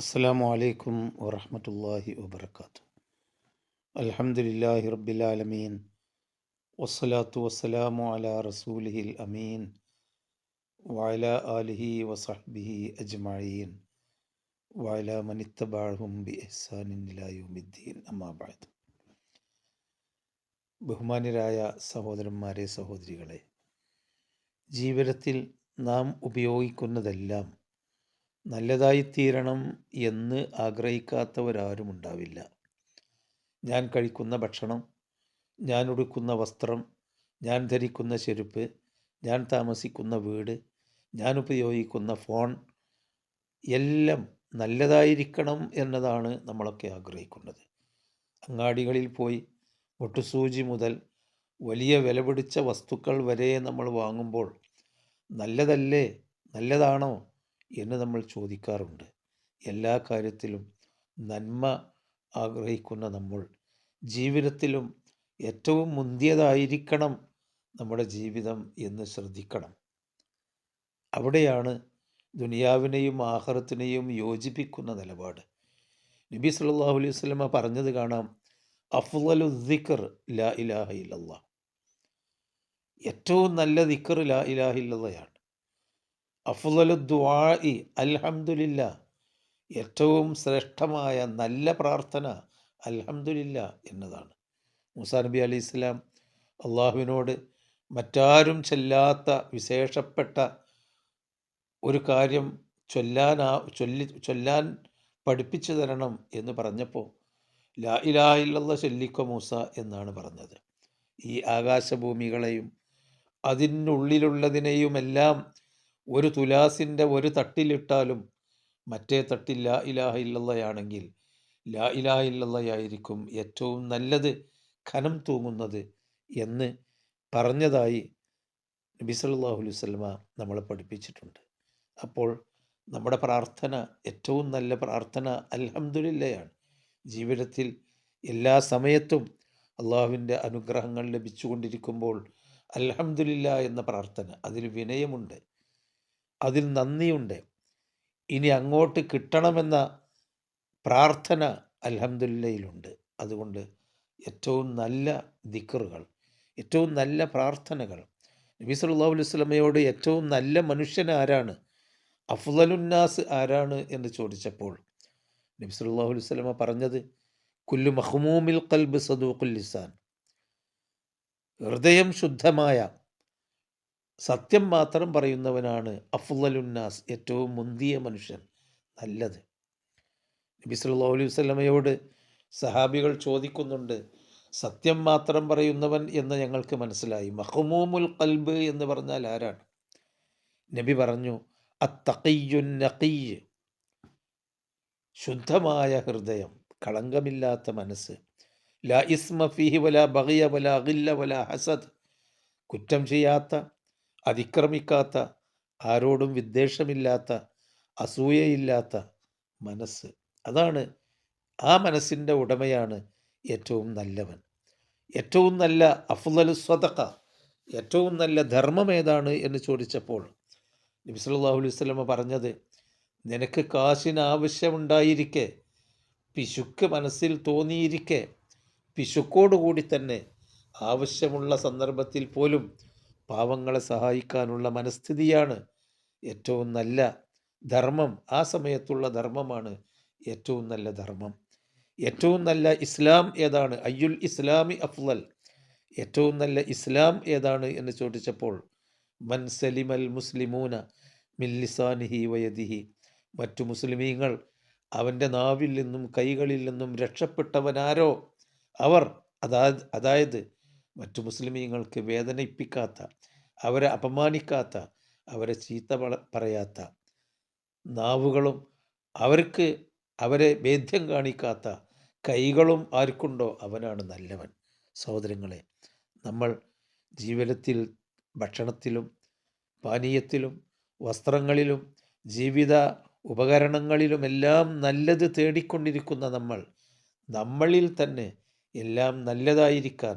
അസ്സാം വലൈക്കും വറഹമത്തല്ലാഹി വബർക്കാത്തു അലഹമുല്ലാഹി റബ്ബിലാലമീൻ വസ്സലാത്തു വസ്സലാമു അലാ റസൂലിഹിൽ അമീൻ. വയല ആലിഹി വസഹബിഹി അജ്മീൻ വയല മനിത്തബാഹും ബി എഹ്സാനില്ലായുദ്ദീൻ അമ്മാബാദ് ബഹുമാനരായ സഹോദരന്മാരെ സഹോദരികളെ ജീവിതത്തിൽ നാം ഉപയോഗിക്കുന്നതെല്ലാം നല്ലതായിത്തീരണം എന്ന് ആഗ്രഹിക്കാത്തവരാരും ഉണ്ടാവില്ല. ഞാൻ കഴിക്കുന്ന ഭക്ഷണം ഞാൻ ഉടുക്കുന്ന വസ്ത്രം ഞാൻ ധരിക്കുന്ന ചെരുപ്പ് ഞാൻ താമസിക്കുന്ന വീട് ഞാൻ ഉപയോഗിക്കുന്ന ഫോൺ എല്ലാം നല്ലതായിരിക്കണം എന്നതാണ് നമ്മളൊക്കെ ആഗ്രഹിക്കുന്നത്. അങ്ങാടികളിൽ പോയി ഒട്ടുസൂചി മുതൽ വലിയ വില പിടിച്ച വസ്തുക്കൾ വരെ നമ്മൾ വാങ്ങുമ്പോൾ നല്ലതല്ലേ? നല്ലതാണോ? എന്ന് നമ്മൾ ചോദിക്കാറുണ്ട്. എല്ലാ കാര്യത്തിലും നന്മ ആഗ്രഹിക്കുന്ന നമ്മൾ ജീവിതത്തിലും ഏറ്റവും മുന്തിയതായിരിക്കണം നമ്മുടെ ജീവിതം എന്ന് ശ്രദ്ധിക്കണം. അവിടെയാണ് ദുനിയാവിനെയും ആഹാരത്തിനെയും യോജിപ്പിക്കുന്ന നിലപാട്. നബി സല്ലല്ലാഹു അലൈഹി വസല്ലമ പറഞ്ഞത് കാണാം അഫ്ളലു ദിക്കർ ലാ ഇലാഹ ഇല്ലല്ലാ. ഏറ്റവും നല്ല ദിക്കർ ലാ ഇലാഹ അഫ്ളലു ദുആഇ അൽഹംദുലില്ല. ഏറ്റവും ശ്രേഷ്ഠമായ നല്ല പ്രാർത്ഥന അൽഹംദുലില്ല എന്നതാണ്. മൂസാ നബി അലി ഇസ്ലാം അള്ളാഹുവിനോട് മറ്റാരും ചൊല്ലാത്ത വിശേഷപ്പെട്ട ഒരു കാര്യം ചൊല്ലാനാ ചൊല്ലി ചൊല്ലാൻ പഠിപ്പിച്ചു തരണം എന്ന് പറഞ്ഞപ്പോൾ ലാ ഇലാഹ ഇല്ലല്ലാ ചൊല്ലിക്കോ മൂസ എന്നാണ് പറഞ്ഞത്. ഈ ആകാശഭൂമികളെയും അതിനുള്ളിലുള്ളതിനെയുമെല്ലാം ഒരു തുലാസിന്റെ ഒരു തട്ടിലിട്ടാലും മറ്റേ തട്ടിൽ ലാ ഇലാഹ ഇല്ലല്ലയാണെങ്കിൽ ലാ ഇലാഹ ഇല്ലല്ലയായിരിക്കും ഏറ്റവും നല്ലത് ഖനം തൂങ്ങുന്നത് എന്ന് പറഞ്ഞതായി നബി സല്ലല്ലാഹു അലൈഹി വസല്ലമ നമ്മളെ പഠിപ്പിച്ചിട്ടുണ്ട്. അപ്പോൾ നമ്മുടെ പ്രാർത്ഥന ഏറ്റവും നല്ല പ്രാർത്ഥന അൽഹംദുലില്ലയാണ്. ജീവിതത്തിൽ എല്ലാ സമയത്തും അള്ളാഹുവിന്റെ അനുഗ്രഹങ്ങൾ ലഭിച്ചുകൊണ്ടിരിക്കുമ്പോൾ അൽഹംദുലില്ല എന്ന പ്രാർത്ഥന അതിൽ വിനയമുണ്ട്. അതിൽ നന്ദിയുണ്ട്. ഇനി അങ്ങോട്ട് കിട്ടണമെന്ന പ്രാർത്ഥന അലഹമില്ലയിലുണ്ട് അതുകൊണ്ട് ഏറ്റവും നല്ല ദിക്കറുകൾ ഏറ്റവും നല്ല പ്രാർത്ഥനകൾ. നബി സല്ലല്ലാഹു അലൈഹി വസല്ലമയോട് ഏറ്റവും നല്ല മനുഷ്യൻ ആരാണ്? അഫ്ളലുന്നാസ് ആരാണ് എന്ന് ചോദിച്ചപ്പോൾ നബി സല്ലല്ലാഹു അലൈഹി വസല്ലമ പറഞ്ഞത് കുല്ലു മഹ്മൂമിൽ കൽബ് സദൂഖുൽ ലിസാൻ. ഹൃദയം ശുദ്ധമായ സത്യം മാത്രം പറയുന്നവനാണ് അഫ്ളലുന്നാസ് ഏറ്റവും മുന്തിയ മനുഷ്യൻ. നല്ലത്. നബി സല്ലല്ലാഹു അലൈഹി വസല്ലമയോട് സഹാബികൾ ചോദിക്കുന്നുണ്ട് സത്യം മാത്രം പറയുന്നവൻ എന്ന് ഞങ്ങൾക്ക് മനസ്സിലായി. മഹ്മൂമുൽ ഖൽബ് എന്ന് പറഞ്ഞാൽ ആരാണ്? നബി പറഞ്ഞു അത്തഖയ്യുൻ നഖിയ്യ് ശുദ്ധമായ ഹൃദയം കളങ്കമില്ലാത്ത മനസ്സ്. ലാ ഇസ്മ ഫിഹി വല ബഗിയ വല ഗില്ല വല ഹസദ്. കുറ്റം ചെയ്യാത്ത അതിക്രമിക്കാത്ത ആരോടും വിദ്വേഷമില്ലാത്ത അസൂയയില്ലാത്ത മനസ്സ്. അതാണ് ആ മനസ്സിന്റെ ഉടമയാണ് ഏറ്റവും നല്ലവൻ. ഏറ്റവും നല്ല സ്വതക്ക ഏറ്റവും നല്ല ധർമ്മം ഏതാണ് എന്ന് ചോദിച്ചപ്പോൾ നബി സല്ലല്ലാഹു അലൈഹി സ്വലമ പറഞ്ഞത് നിനക്ക് കാശിന് ആവശ്യമുണ്ടായിരിക്കെ പിശുക്ക് മനസ്സിൽ തോന്നിയിരിക്കെ പിശുക്കോടുകൂടി തന്നെ ആവശ്യമുള്ള സന്ദർഭത്തിൽ പോലും പാവങ്ങളെ സഹായിക്കാനുള്ള മനസ്ഥിതിയാണ് ഏറ്റവും നല്ല ധർമ്മം. ആ സമയത്തുള്ള ധർമ്മമാണ് ഏറ്റവും നല്ല ധർമ്മം. ഏറ്റവും നല്ല ഇസ്ലാം ഏതാണ്? അയ്യുൽ ഇസ്ലാമി അഫ്ലൽ ഏറ്റവും നല്ല ഇസ്ലാം ഏതാണ് എന്ന് ചോദിച്ചപ്പോൾ മൻ സലിമൽ മുസ്ലിമൂന മില്ലിസാനിഹി വയദിഹി മറ്റു മുസ്ലിമീങ്ങൾ അവന്റെ നാവിൽ നിന്നും കൈകളിൽ നിന്നും രക്ഷപ്പെട്ടവനാരോ? അവർ അതായത് അതായത് മറ്റു മുസ്ലിമീങ്ങൾക്ക് വേദനിപ്പിക്കാത്ത അവരെ അപമാനിക്കാത്ത അവരെ ചീത്ത പറയാത്ത നാവുകളും അവർക്ക് അവരെ ഭേദ്യം കാണിക്കാത്ത കൈകളും ആർക്കുണ്ടോ അവനാണ് നല്ലവൻ. സഹോദരങ്ങളെ നമ്മൾ ജീവിതത്തിൽ ഭക്ഷണത്തിലും പാനീയത്തിലും വസ്ത്രങ്ങളിലും ജീവിത ഉപകരണങ്ങളിലുമെല്ലാം നല്ലത് തേടിക്കൊണ്ടിരിക്കുന്ന നമ്മൾ നമ്മളിൽ തന്നെ എല്ലാം നല്ലതായിരിക്കാൻ